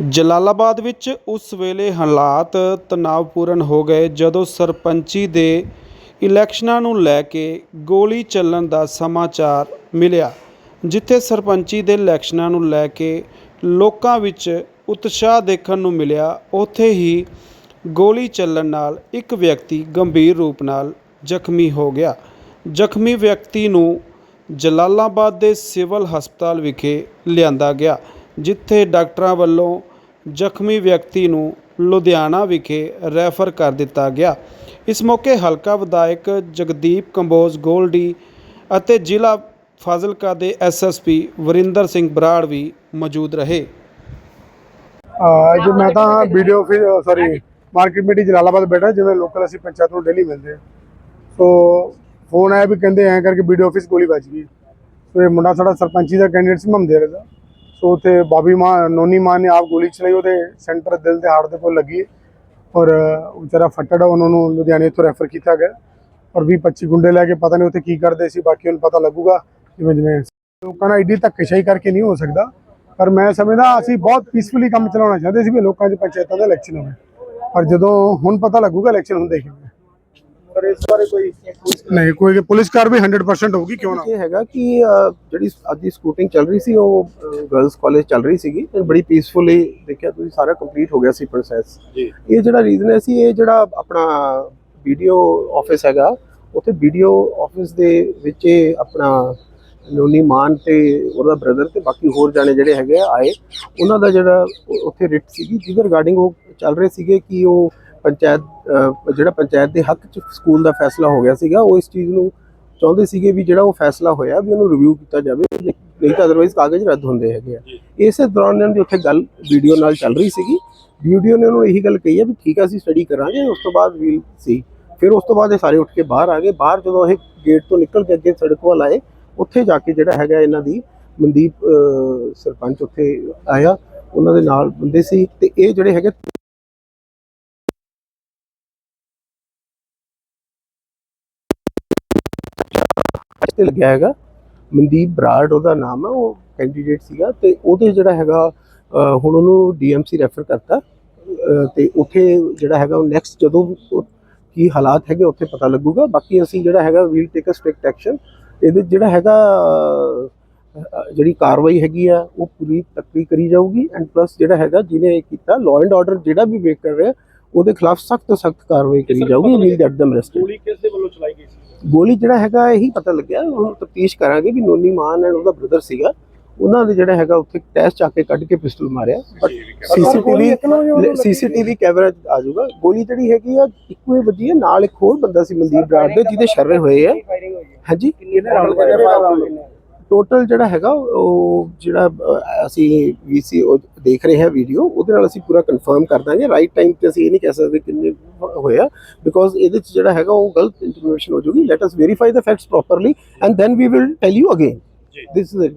ਜਲਾਲਾਬਾਦ ਵਿੱਚ ਉਸ ਵੇਲੇ ਹਾਲਾਤ ਤਣਾਅਪੂਰਨ ਹੋ ਗਏ ਜਦੋਂ ਸਰਪੰਚੀ ਦੇ ਇਲੈਕਸ਼ਨਾਂ ਨੂੰ ਲੈ ਕੇ ਗੋਲੀ ਚੱਲਣ ਦਾ ਸਮਾਚਾਰ ਮਿਲਿਆ, ਜਿੱਥੇ ਸਰਪੰਚੀ ਦੇ ਇਲੈਕਸ਼ਨਾਂ ਨੂੰ ਲੈ ਕੇ ਲੋਕਾਂ ਵਿੱਚ ਉਤਸ਼ਾਹ ਦੇਖਣ ਨੂੰ ਮਿਲਿਆ। ਉੱਥੇ ਹੀ ਗੋਲੀ ਚੱਲਣ ਨਾਲ ਇੱਕ ਵਿਅਕਤੀ ਗੰਭੀਰ ਰੂਪ ਨਾਲ ਜ਼ਖਮੀ ਹੋ ਗਿਆ। ਜ਼ਖਮੀ ਵਿਅਕਤੀ ਨੂੰ ਜਲਾਲਾਬਾਦ ਦੇ ਸਿਵਲ ਹਸਪਤਾਲ ਵਿਖੇ ਲਿਆਂਦਾ ਗਿਆ। ਜਿੱਥੇ ਡਾਕਟਰਾਂ ਵੱਲੋਂ ਜ਼ਖਮੀ ਵਿਅਕਤੀ ਨੂੰ ਲੁਧਿਆਣਾ ਵਿਖੇ ਰੈਫਰ ਕਰ ਦਿੱਤਾ ਗਿਆ। ਇਸ ਮੌਕੇ ਹਲਕਾ ਵਿਧਾਇਕ ਜਗਦੀਪ ਕੰਬੋਜ, ਗੋਲਡੀ ਅਤੇ ਜ਼ਿਲ੍ਹਾ ਫਾਜ਼ਿਲਕਾ ਦੇ ਐਸਐਸਪੀ ਵਰਿੰਦਰ ਸਿੰਘ ਬਰਾੜ ਵੀ ਮੌਜੂਦ ਰਹੇ। ਅੱਜ ਮੈਂ ਤਾਂ video office sorry market committee Jalalabad ਬੈਠਾ, ਜਿਵੇਂ ਲੋਕਲ ਅਸੀਂ ਪੰਚਾਇਤ ਨੂੰ ਡੇਲੀ ਮਿਲਦੇ ਹਾਂ। ਸੋ ਫੋਨ ਆਇਆ ਵੀ ਕਹਿੰਦੇ ਐਂ ਕਰਕੇ ਵੀਡੀਓ ਆਫਿਸ ਗੋਲੀ ਵੱਜ ਗਈ ਸੋ ਇਹ ਮੁੰਡਾ ਸਾਡਾ ਸਰਪੰਚੀ ਦਾ ਕੈਂਡੀਡੇਟ ਸੀ ਮਮਦੇਰ ਦਾ। ਸੋ ਉੱਥੇ ਬਾਬੀ ਮਾਂ ਨੋਨੀ ਮਾਂ ਨੇ ਆਪ ਗੋਲੀ ਚਲਾਈ ਉਹਦੇ ਸੈਂਟਰ ਦਿਲ ਤੇ ਹਾਰਟ ਦੇ ਕੋਲ ਲੱਗੀ। ਔਰ ਵਿਚਾਰਾ ਫੱਟੜ ਆ, ਉਹਨਾਂ ਨੂੰ ਲੁਧਿਆਣੇ ਤੋਂ ਰੈਫਰ ਕੀਤਾ ਗਿਆ। ਔਰ 20 25 ਗੁੰਡੇ ਲੈ ਕੇ ਪਤਾ ਨਹੀਂ ਉੱਥੇ ਕੀ ਕਰਦੇ ਸੀ ਬਾਕੀ ਉਹਨੂੰ ਪਤਾ ਲੱਗੂਗਾ ਜਿਵੇਂ ਜਿਵੇਂ ਲੋਕਾਂ ਨਾਲ ਇੱਡੀ ਧੱਕੇਸ਼ਾਹੀ ਕਰਕੇ ਨਹੀਂ ਹੋ ਸਕਦਾ। ਪਰ ਮੈਂ ਸਮਝਦਾ ਅਸੀਂ ਬਹੁਤ ਪੀਸਫੁਲੀ ਕੰਮ ਚਲਾਉਣਾ ਚਾਹੁੰਦੇ ਸੀ ਵੀ ਲੋਕਾਂ 'ਚ ਪੰਚਾਇਤਾਂ ਦਾ ਇਲੈਕਸ਼ਨ ਹੋਵੇ। ਪਰ ਜਦੋਂ ਹੁਣ ਪਤਾ ਲੱਗੂਗਾ ਇਲੈਕਸ਼ਨ ਹੁੰਦੇ ਕਿਵੇਂ? ਪਰ ਇਸ ਬਾਰੇ ਕੋਈ ਨਹੀਂ ਕੋਈ ਪੁਲਿਸ ਕਾਰ ਵੀ 100% ਹੋਊਗੀ ਕਿਉਂ ਨਾ ਇਹ ਹੈਗਾ ਕਿ ਜਿਹੜੀ ਅੱਜ ਦੀ ਸਕੂਟਿੰਗ ਚੱਲ ਰਹੀ ਸੀ ਉਹ ਗਰਲਸ ਕਾਲਜ ਚੱਲ ਰਹੀ ਸੀਗੀ ਤੇ ਬੜੀ ਪੀਸਫੁਲੀ ਦੇਖਿਆ ਤੁਸੀਂ ਸਾਰਾ ਕੰਪਲੀਟ ਹੋ ਗਿਆ ਸੀ ਪ੍ਰੋਸੈਸ ਜੀ। ਇਹ ਜਿਹੜਾ ਰੀਜ਼ਨ ਹੈ ਸੀ ਇਹ ਜਿਹੜਾ ਆਪਣਾ ਵੀਡੀਓ ਆਫਿਸ ਹੈਗਾ ਉੱਥੇ ਵੀਡੀਓ ਆਫਿਸ ਦੇ ਵਿੱਚ ਇਹ ਆਪਣਾ ਨੋਨੀ ਮਾਨ ਤੇ ਉਹਦਾ ਬ੍ਰਦਰ ਤੇ ਬਾਕੀ ਹੋਰ ਜਾਣੇ ਜਿਹੜੇ ਹੈਗੇ ਆਏ ਉਹਨਾਂ ਦਾ ਜਿਹੜਾ ਉੱਥੇ ਰਿਟ ਸੀਗੀ ਜਿਹਦੇ ਰਿਗਾਰਡਿੰਗ ਉਹ ਚੱਲ ਰਹੇ ਸੀਗੇ ਕਿ ਉਹ ਪੰਚਾਇਤ ਜਿਹੜਾ ਪੰਚਾਇਤ ਦੇ ਹੱਕ ਚ ਸਕੂਲ ਦਾ ਫੈਸਲਾ ਹੋ ਗਿਆ ਸੀਗਾ ਉਹ ਇਸ ਚੀਜ਼ ਨੂੰ ਚਾਹੁੰਦੇ ਸੀਗੇ ਵੀ ਜਿਹੜਾ ਉਹ ਫੈਸਲਾ ਹੋਇਆ ਵੀ ਉਹਨੂੰ ਰਿਵਿਊ ਕੀਤਾ ਜਾਵੇ ਨਹੀਂ ਤਾਂ ਅਦਰਵਾਈਜ਼ ਕਾਗਜ਼ ਰੱਦ ਹੁੰਦੇ ਹੈਗੇ ਆ। ਇਸੇ ਦੌਰਾਨ ਇਹਨਾਂ ਦੀ ਉੱਥੇ ਗੱਲ ਵੀਡੀਓ ਨਾਲ ਚੱਲ ਰਹੀ ਸੀਗੀ। ਵੀਡੀਓ ਨੇ ਉਹਨੂੰ ਇਹੀ ਗੱਲ ਕਹੀ ਹੈ ਵੀ ਠੀਕ ਆ ਅਸੀਂ ਸਟੱਡੀ ਕਰਾਂਗੇ ਉਸ ਤੋਂ ਬਾਅਦ ਵੀਲ ਸੀ ਫਿਰ ਉਸ ਤੋਂ ਬਾਅਦ ਇਹ ਸਾਰੇ ਉੱਠ ਕੇ ਬਾਹਰ ਆ ਗਏ। ਬਾਹਰ ਜਦੋਂ ਇਹ ਗੇਟ ਤੋਂ ਨਿਕਲ ਕੇ ਅੱਗੇ ਸੜਕ ਵੱਲ ਆਏ ਉੱਥੇ ਜਾ ਕੇ ਜਿਹੜਾ ਹੈਗਾ ਇਹਨਾਂ ਦੀ ਮਨਦੀਪ ਸਰਪੰਚ ਉੱਥੇ ਆਇਆ। ਉਹਨਾਂ ਦੇ ਨਾਲ ਬੰਦੇ ਸੀ ਤੇ ਇਹ ਜਿਹੜੇ ਹੈਗੇ ਤੇ ਲੱਗਿਆ ਹੈਗਾ। ਮਨਦੀਪ ਬਰਾੜ ਉਹਦਾ ਨਾਮ ਹੈ ਉਹ ਕੈਂਡੀਡੇਟ ਸੀਗਾ ਤੇ ਉਹਦੇ ਜਿਹੜਾ ਹੈਗਾ ਹੁਣ ਉਹਨੂੰ ਡੀਐਮਸੀ ਰੈਫਰ ਕਰਤਾ। ਅਹ, ਤੇ ਉੱਥੇ ਜਿਹੜਾ ਹੈਗਾ ਉਹ ਨੈਕਸਟ ਜਦੋਂ ਕੀ ਹਾਲਾਤ ਹੈਗੇ ਉੱਥੇ ਪਤਾ ਲੱਗੂਗਾ। ਬਾਕੀ ਅਸੀਂ ਜਿਹੜਾ ਹੈਗਾ we'll take a strict action ਇਹਦੇ ਜਿਹੜਾ ਹੈਗਾ ਜਿਹੜੀ ਕਾਰਵਾਈ ਹੈਗੀ ਆ ਉਹ ਪੂਰੀ ਤੱਕੜੀ ਕਰੀ ਜਾਊਗੀ। ਐਂਡ ਪਲੱਸ ਜਿਹੜਾ ਹੈਗਾ ਜਿਹਨੇ ਇਹ ਕੀਤਾ ਲਾਅ ਐਂਡ ਆਰਡਰ ਜਿਹੜਾ ਵੀ ਵੇਕ ਕਰ ਰਿਹਾ ਉਹਦੇ ਖਿਲਾਫ ਸਖਤ ਤੋਂ ਸਖਤ ਕਾਰਵਾਈ ਕਰੀ ਜਾਊਗੀ ਵੀਲ ਗੈਟ ਦਮ ਅਰੈਸਟਡ ਗੋਲੀ ਕਿਸ ਦੇ ਵੱਲੋਂ ਚਲਾਈ ਗਈ ਸੀ? ਗੋਲੀ ਜਿਹੜਾ ਹੈਗਾ ਇਹੀ ਪਤਾ ਲੱਗਿਆ ਹੁਣ ਤਫਤੀਸ਼ ਕਰਾਂਗੇ ਵੀ ਨੋਨੀ ਮਾਨ ਐਂਡ ਉਹਦਾ ਬ੍ਰਦਰ ਸੀਗਾ। ਉਹਨਾਂ ਦੇ ਜਿਹੜਾ ਹੈਗਾ ਉੱਥੇ ਟੈਸਟ ਚਾ ਕੇ ਕੱਢ ਕੇ ਪਿਸਟਲ ਮਾਰਿਆ। ਬਟ ਸੀਸੀਟੀਵੀ ਸੀਸੀਟੀਵੀ ਕੈਮਰਾ ਆ ਜਾਊਗਾ। ਗੋਲੀ ਜਿਹੜੀ ਹੈਗੀ ਆ ਇੱਕੋ ਹੀ ਵੱਜੀ ਹੈ ਨਾਲ ਇੱਕ ਹੋਰ ਬੰਦਾ ਸੀ ਮਨਦੀਪ ਬਰਾੜ ਦੇ ਜਿਹਦੇ ਸ਼ਰਰੇ ਹੋਏ ਆ। ਹਾਂਜੀ? ਟੋਟਲ ਜਿਹੜਾ ਹੈਗਾ ਉਹ ਜਿਹੜਾ ਅਸੀਂ ਵੀਸੀ ਦੇਖ ਰਹੇ ਹਾਂ ਵੀਡੀਓ ਉਹਦੇ ਨਾਲ ਅਸੀਂ ਪੂਰਾ ਕਨਫਰਮ ਕਰ ਦਾਂਗੇ। ਰਾਈਟ ਟਾਈਮ ਤੇ ਅਸੀਂ ਇਹ ਨਹੀਂ ਕਹਿ ਸਕਦੇ ਕਿੰਨੇ ਹੋਇਆ ਬਿਕੋਜ਼ ਇਹਦੇ ਚ ਜਿਹੜਾ ਹੈਗਾ ਉਹ ਗਲਤ ਇਨਫੋਰਮੇਸ਼ਨ ਹੋ ਜੂਗੀ let us verify the facts properly and then we will tell you again ਜੀ। This is